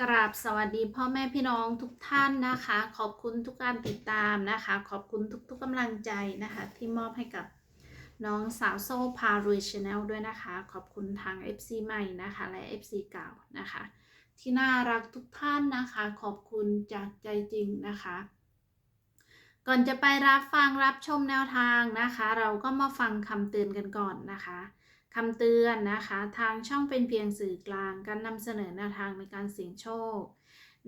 กราบสวัสดีพ่อแม่พี่น้องทุกท่านนะคะ ขอบคุณทุกการติดตามนะคะ ขอบคุณทุกๆกำลังใจนะคะ ที่มอบให้กับน้องสาวโซ่พารุยชาแนลด้วยนะคะ ขอบคุณทาง FC ใหม่นะคะ และ FC เก่านะคะ ที่น่ารักทุกท่านนะคะ ขอบคุณจากใจจริงนะคะ ก่อนจะไปรับฟังรับชมแนวทางนะคะ เราก็มาฟังคำเตือนกันก่อนนะคะ คำเตือนนะคะ ทางช่องเป็นเพียงสื่อกลาง การนำเสนอแนวทางในการเสี่ยงโชค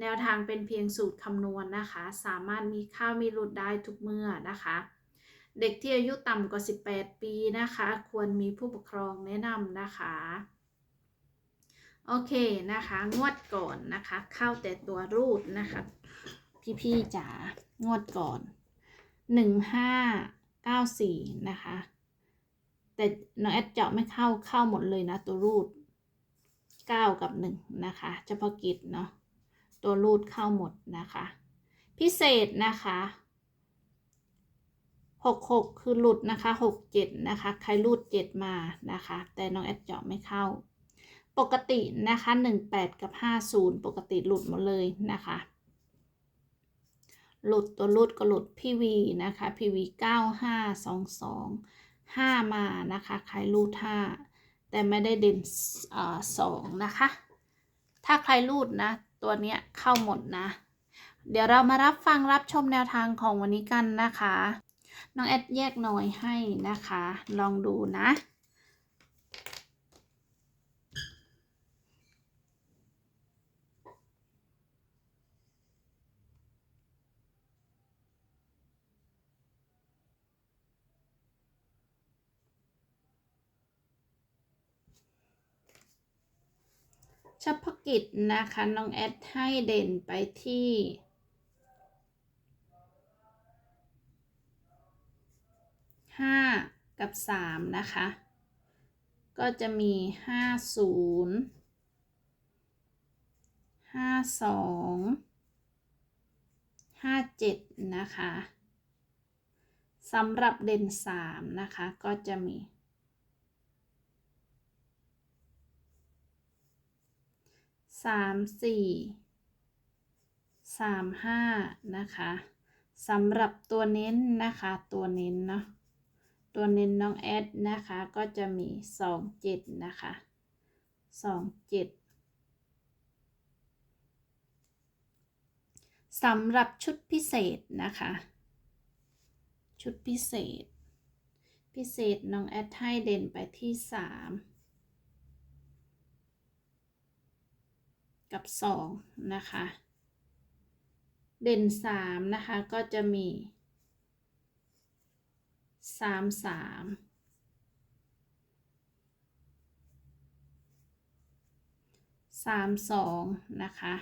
แนวทางเป็นเพียงสูตรคำนวณนะคะ สามารถมีข้าวมีหลุดได้ทุกเมื่อนะคะ เด็กที่อายุต่ำกว่า 18 ปีนะคะ ควรมีผู้ปกครองแนะนำนะคะ โอเคนะคะ งวดก่อนนะคะ เข้าแต่ตัวรูดนะคะ พี่ๆจ๋างวดก่อน 1594 นะคะ แต่น้องแอดเจาะไม่เข้าเข้าหมดเลยนะตัวรูด 9 กับ 1 นะคะ เฉพาะกิจเนาะตัวรูดเข้าหมดนะคะ พิเศษนะคะหกหกคือหลุดนะคะหกเจ็ดนะคะ ใครรูดเจ็ดมานะคะ แต่น้องแอดเจาะไม่เข้า ปกตินะคะหนึ่งแปดกับห้าศูนย์ปกติหลุดหมดเลยนะคะ หลุดตัวรูดก็หลุดพีวีนะคะพีวีเก้า ห้ามานะคะใครรูดห้าแต่ไม่ได้เด่นสองนะคะ ถ้าใครรูดนะ ตัวเนี้ยเข้าหมดนะ เดี๋ยวเรามารับฟังรับชมแนวทางของวันนี้กันนะคะ น้องแอดแยกหน่อยให้นะคะ ลองดูนะ ฉพาะกิจนะคะน้องแอดให้เด่นไปที่ห้ากับสามนะคะ ก็จะมีห้าศูนย์ห้าสองห้าเจ็ดนะคะสำหรับเด่นสามนะคะก็จะมี สามสี่สามห้านะคะสำหรับตัวเน้นนะคะตัวเน้นเนาะตัวเน้นน้องแอดนะคะก็จะมีสองเจ็ดนะคะสองเจ็ดสำหรับชุดพิเศษนะคะ ชุดพิเศษ พิเศษน้องแอดให้เด่นไปที่สาม กับสองนะคะ เด่นสามนะคะ ก็จะมีสามสามสามสองนะคะ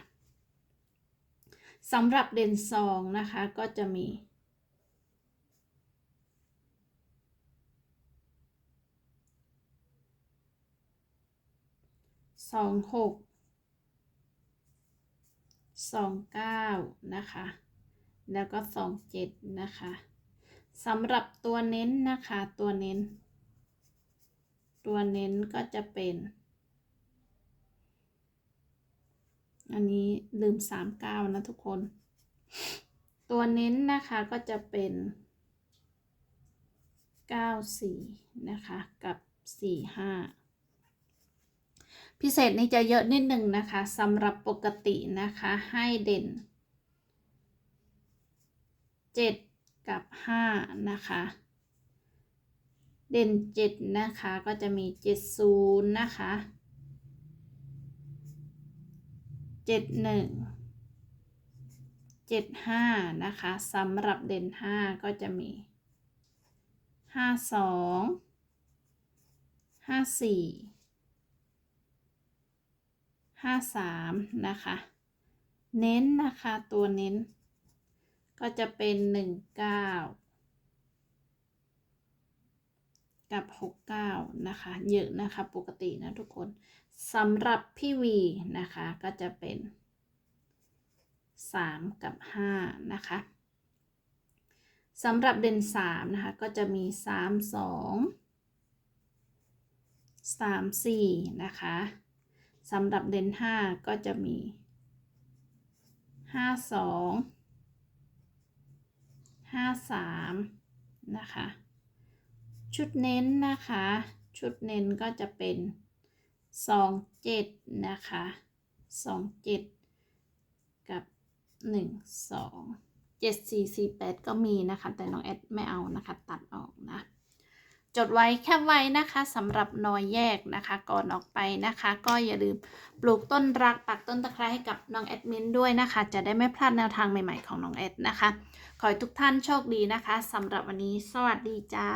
สำหรับเด่นสองนะคะก็จะมีสองหก สองเก้านะคะ แล้วก็สองเจ็ดนะคะสำหรับตัวเน้นนะคะ ตัวเน้น ตัวเน้นก็จะเป็น อันนี้ลืมสามเก้านะทุกคน ตัวเน้นนะคะก็จะเป็นเก้าสี่นะคะ กับสี่ห้า พิเศษนี่จะเยอะนิดหนึ่งนะคะสำหรับปกตินะคะให้เด่น 7 กับ 5 นะคะ เด่น 7 นะคะก็จะมี 70 นะคะ 71 75 นะคะสำหรับเด่น 5 ก็จะมี 52 54 ห้าสามนะคะ เน้นนะคะตัวเน้น ก็จะเป็นหนึ่งเก้ากับหกเก้านะคะ เยอะนะคะ ปกตินะทุกคนสำหรับพี่วีนะคะ ก็จะเป็นสามกับห้านะคะสำหรับเด่นสามนะคะ ก็จะมีสามสองสามสี่นะคะ สำหรับเด่น5ก็จะมีห้าสองห้าสามนะคะ ชุดเน้นนะคะ ชุดเน้นก็จะเป็นสองเจ็ดนะคะสองเจ็ดกับหนึ่งสองเจ็ดสี่สี่แปดก็มีนะคะ แต่น้องแอดไม่เอานะคะ ตัดออกนะ จดไว้แค่ไว้นะคะสำหรับนอยแยกนะคะก่อนออกไปนะคะ ก็อย่าลืมปลูกต้นรักปักต้นตะไคร้ให้กับน้องแอดมินด้วยนะคะ จะได้ไม่พลาดแนวทางใหม่ๆของน้องแอดนะคะ ขอให้ทุกท่านโชคดีนะคะสำหรับวันนี้สวัสดีจ้า